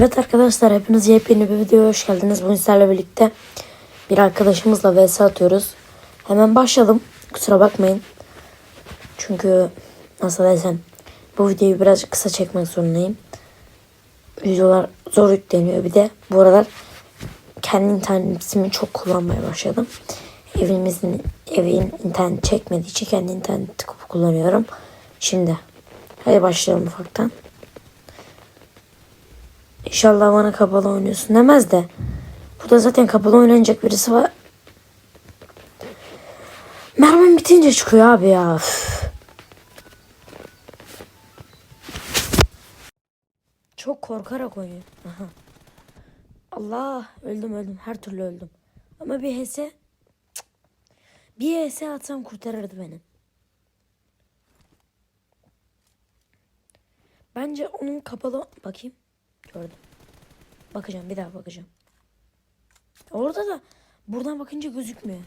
Evet arkadaşlar hepiniz yepyeni bir videoya hoş geldiniz. Bugün sizlerle birlikte bir arkadaşımızla vs atıyoruz. Hemen başlayalım. Kusura bakmayın. Çünkü nasıl desem bu videoyu birazcık kısa çekmek zorundayım. Videolar zor yükleniyor bir de. Bu aralar kendi internetimi çok kullanmaya başladım. Evimizin evin internet çekmediği için kendi interneti kullanıyorum. Şimdi hadi başlayalım ufaktan. İnşallah bana kapalı oynuyorsun demez de. Burada zaten kapalı oynanacak birisi var. Mermim bitince çıkıyor abi ya. Üf. Çok korkarak oynuyor. Aha. Allah öldüm öldüm her türlü öldüm. Ama bir HS bir HS atsam kurtarırdı beni. Bence onun kapalı bakayım. Gördüm. Bakacağım bir daha bakacağım. Orada da buradan bakınca gözükmüyor.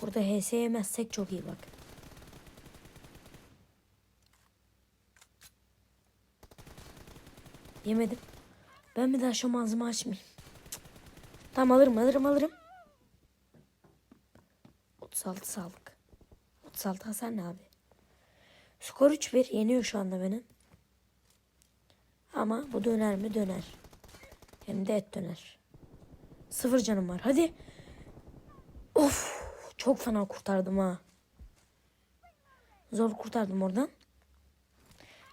Burada HS yemezsek çok iyi bak. Yemedim. Ben bir daha şu ağzımı açmayayım. Tamam alırım alırım alırım. 36 sağlık. 36 hasar ne abi? Skor 3-1 yeniyor şu anda benim. Ama bu döner mi döner. Hem de et döner. Sıfır canım var. Hadi. Of. Çok fena kurtardım ha. Zor kurtardım oradan.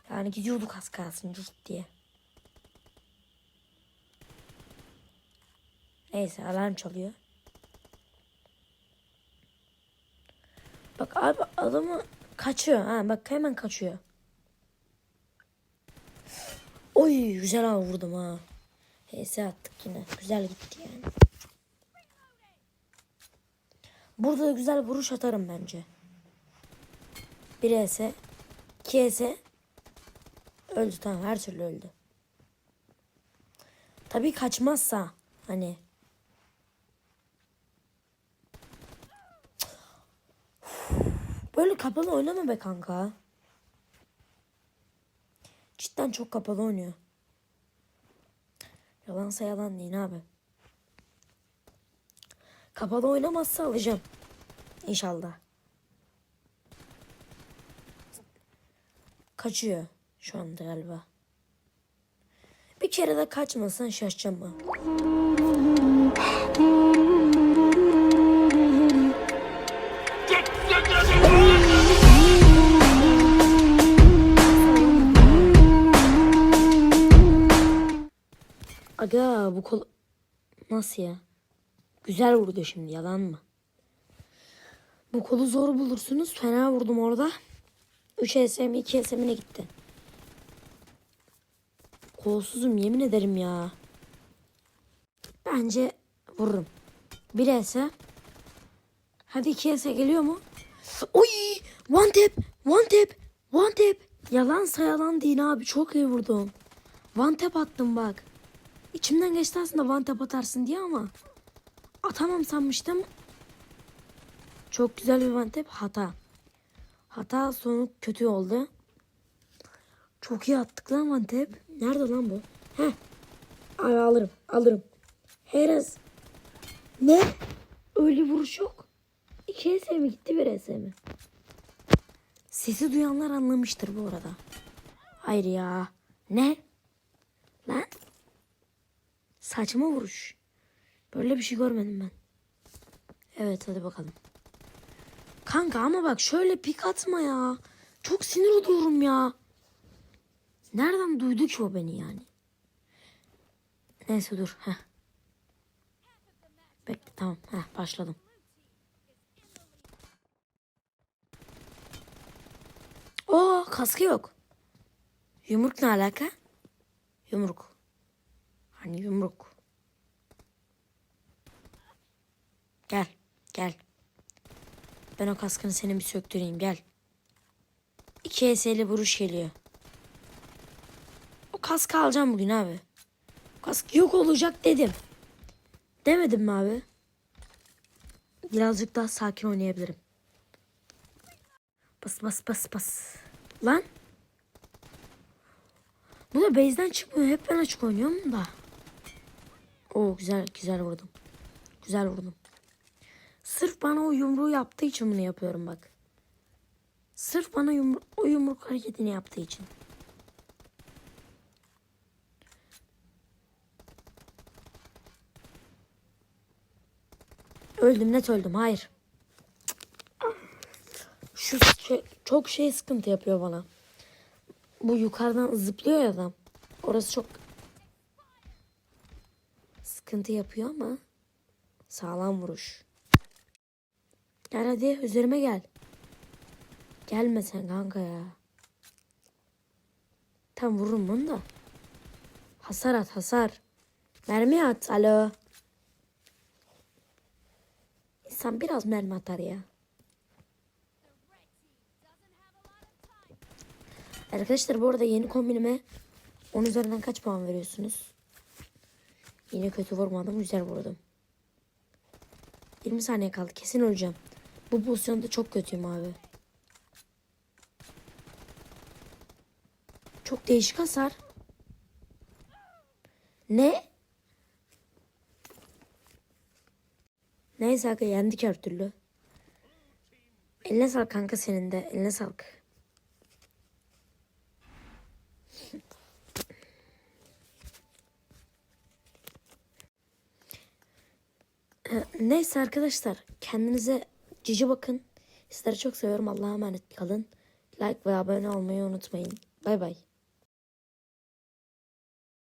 Yani gidiyorduk az kalsın cırt diye. Neyse alarm çalıyor. Bak abi adamı kaçıyor. Ha bak hemen kaçıyor. Oy güzel abi vurdum ha. HS attık yine. Güzel gitti yani. Burada da güzel vuruş atarım bence. Bir HS. iki HS. Öldü tamam her türlü öldü. Tabii kaçmazsa hani. Böyle kapalı oynama be kanka. Cidden çok kapalı oynuyor. Yalansa yalan değil abi. Kapalı oynamazsa alacağım. İnşallah. Kaçıyor şu anda galiba. Bir kere de kaçmasan şaşacağım ha. Bu kol... Nasıl ya? Güzel vurdu şimdi yalan mı? Bu kolu zor bulursunuz. Fena vurdum orada. 3 SM 2 SM'ine gitti. Kolsuzum yemin ederim ya. Bence vururum. 1 S. Hadi 2 S geliyor mu? Oy! One tap! One tap! One tap! Yalansa yalan değil abi. Çok iyi vurdum. One tap attım bak. İçimden geçti aslında one tap atarsın diye ama atamam sanmıştım. Çok güzel bir one tap hata. Hata sonu kötü oldu. Çok iyi attık lan one. Nerede lan bu? Heh. Abi alırım alırım. Heres. Ne? Öyle vuruş yok. İki ES mi gitti bir ES mi? Sesi duyanlar anlamıştır bu arada. Hayır ya. Ne? Saçma vuruş. Böyle bir şey görmedim ben. Evet hadi bakalım. Kanka ama bak şöyle pik atma ya. Çok sinir oluyorum ya. Nereden duydu ki o beni yani? Neyse dur. Heh. Bekle tamam. Heh, başladım. Oo kaskı yok. Yumruk ne alaka? Yumruk. Hani yumruk. Gel. Gel. Ben o kaskını senin bir söktüreyim. Gel. İki eseli vuruş geliyor. O kaskı alacağım bugün abi. O kask yok olacak dedim. Demedim mi abi? Birazcık daha sakin oynayabilirim. Bas bas bas bas. Lan. Bu da base'den çıkmıyor. Hep ben açık oynuyorum da. Oo güzel güzel vurdum. Güzel vurdum. Sırf bana o yumruğu yaptığı için bunu yapıyorum bak. Sırf bana yumru o yumruk hareketini yaptığı için. Öldüm net öldüm. Hayır. Şu şey- çok şey sıkıntı yapıyor bana. Bu yukarıdan zıplıyor ya adam. Orası çok sıkıntı yapıyor ama sağlam vuruş. Gel hadi üzerime gel. Gelme sen kanka ya. Tam vururum bunu da. Hasar at hasar. Mermi at alo. İnsan biraz mermi atar ya. Arkadaşlar bu arada yeni kombinime 10 üzerinden kaç puan veriyorsunuz? Yine kötü vurmadım. Güzel vurdum. 20 saniye kaldı. Kesin öleceğim. Bu pozisyonda çok kötüyüm abi. Çok değişik hasar. Ne? Neyse aga yendik her türlü. Eline sağlık kanka senin de. Eline sağlık. Neyse arkadaşlar kendinize cici bakın. Sizleri çok seviyorum. Allah'a emanet kalın. Like ve abone olmayı unutmayın. Bay bay.